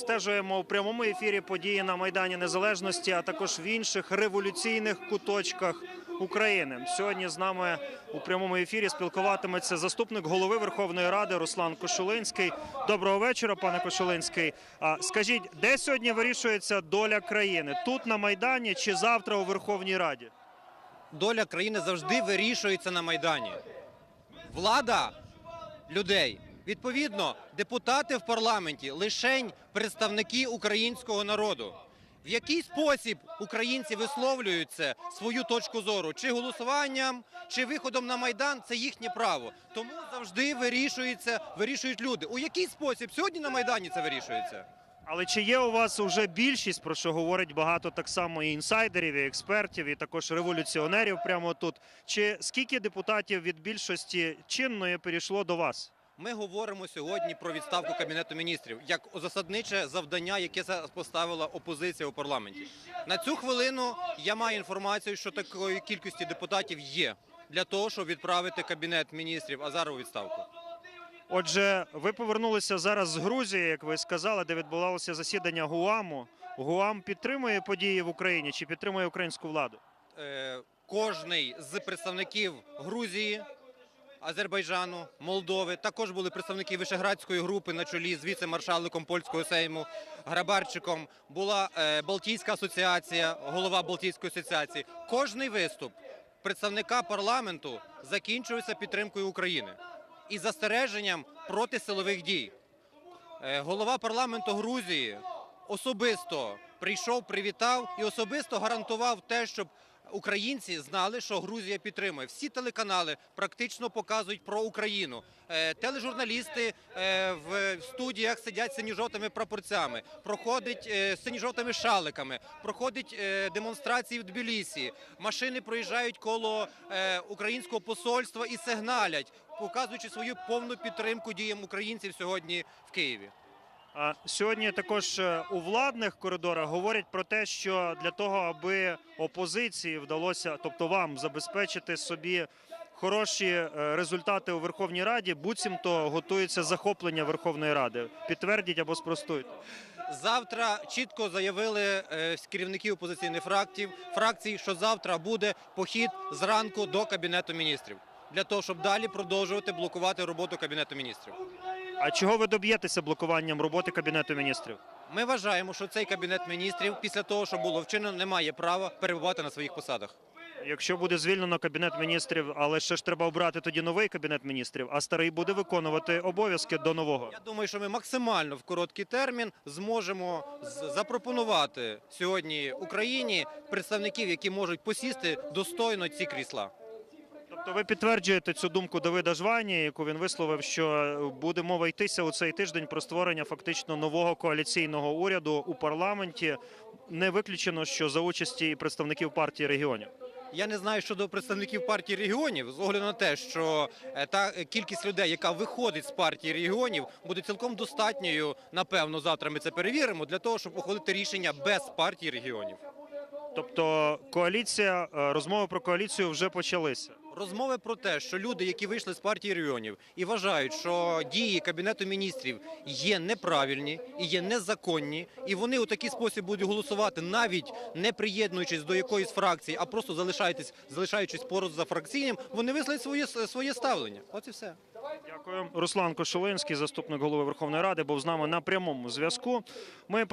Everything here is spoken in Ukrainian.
відстежуємо у прямому ефірі події на Майдані Незалежності, а також в інших революційних куточках України. Сьогодні з нами у прямому ефірі спілкуватиметься заступник голови Верховної Ради Руслан Кошулинський. Доброго вечора, пане Кошулинський. Скажіть, де сьогодні вирішується доля країни? Тут на Майдані чи завтра у Верховній Раді? доля країни завжди вирішується на Майдані. Влада людей. Відповідно, депутати в парламенті лишень представники українського народу. В який спосіб українці висловлюються свою точку зору, чи голосуванням, чи виходом на майдан це їхнє право. Тому завжди вирішується, вирішують люди. У який спосіб сьогодні на майдані це вирішується? Але чи є у вас вже більшість, про що говорить багато так само і інсайдерів, і експертів, і також революціонерів прямо тут? Чи скільки депутатів від більшості чинної перейшло до вас? Ми говоримо сьогодні про відставку кабінету міністрів як засадниче завдання, яке поставила опозиція у парламенті. На цю хвилину я маю інформацію, що такої кількості депутатів є для того, щоб відправити кабінет міністрів Азару у відставку. Отже, ви повернулися зараз з Грузії, як ви сказали, де відбувалося засідання ГУАМу. ГУАМ підтримує події в Україні чи підтримує українську владу? Е, Кожний з представників Грузії. Азербайджану, Молдови також були представники Вишеградської групи на чолі з віце-маршаликом польського сейму Грабарчиком. Була е, Балтійська асоціація, голова Балтійської асоціації. Кожний виступ представника парламенту закінчується підтримкою України і застереженням проти силових дій. Е, Голова парламенту Грузії особисто прийшов, привітав і особисто гарантував те, щоб українці знали, що Грузія підтримує. Всі телеканали практично показують про Україну. Е, Тележурналісти е, в студіях сидять синьо-жовтими прапорцями, проходить е, синьо-жовтими шаликами, проходить демонстрації в Тбілісі. Машини проїжджають коло українського посольства і сигналять, показуючи свою повну підтримку діям українців сьогодні в Києві. Сьогодні також е, у владних коридорах говорять про те, що для того, аби опозиції вдалося, тобто вам забезпечити собі хороші е, результати у Верховній Раді, буцімто готується захоплення Верховної Ради. Підтвердіть або спростуйте. Завтра чітко заявили е, керівники опозиційних фракцій, що завтра буде похід зранку до кабінету міністрів для того, щоб далі продовжувати блокувати роботу кабінету міністрів. А чого ви доб'єтеся блокуванням роботи кабінету міністрів? Ми вважаємо, що цей кабінет міністрів після того, що було вчинено, не має права перебувати на своїх посадах. Якщо буде звільнено кабінет міністрів, але ще ж треба обрати тоді новий кабінет міністрів, а старий буде виконувати обов'язки до нового. Я думаю, що ми максимально в короткий термін зможемо запропонувати сьогодні Україні представників, які можуть посісти достойно ці крісла. Тобто ви підтверджуєте цю думку Давида Жвані, яку він висловив, що буде мова йтися у цей тиждень про створення фактично нового коаліційного уряду у парламенті. Не виключено, що за участі представників партії регіонів. Я не знаю щодо представників партії регіонів, з огляду на те, що е, та кількість людей, яка виходить з партії регіонів, буде цілком достатньою. Напевно, завтра ми це перевіримо для того, щоб ухвалити рішення без партії регіонів. Тобто, коаліція, е, розмови про коаліцію вже почалися. Розмови про те, що люди, які вийшли з партії регіонів і вважають, що дії кабінету міністрів є неправильні і є незаконні, і вони у такий спосіб будуть голосувати, навіть не приєднуючись до якоїсь фракції, а просто залишаючись, залишаючись поруч за фракційним, вони висловлять своє своє ставлення. Ось і все. Дякую. Руслан Кошулинський, заступник голови Верховної Ради, був з нами на прямому зв'язку. Ми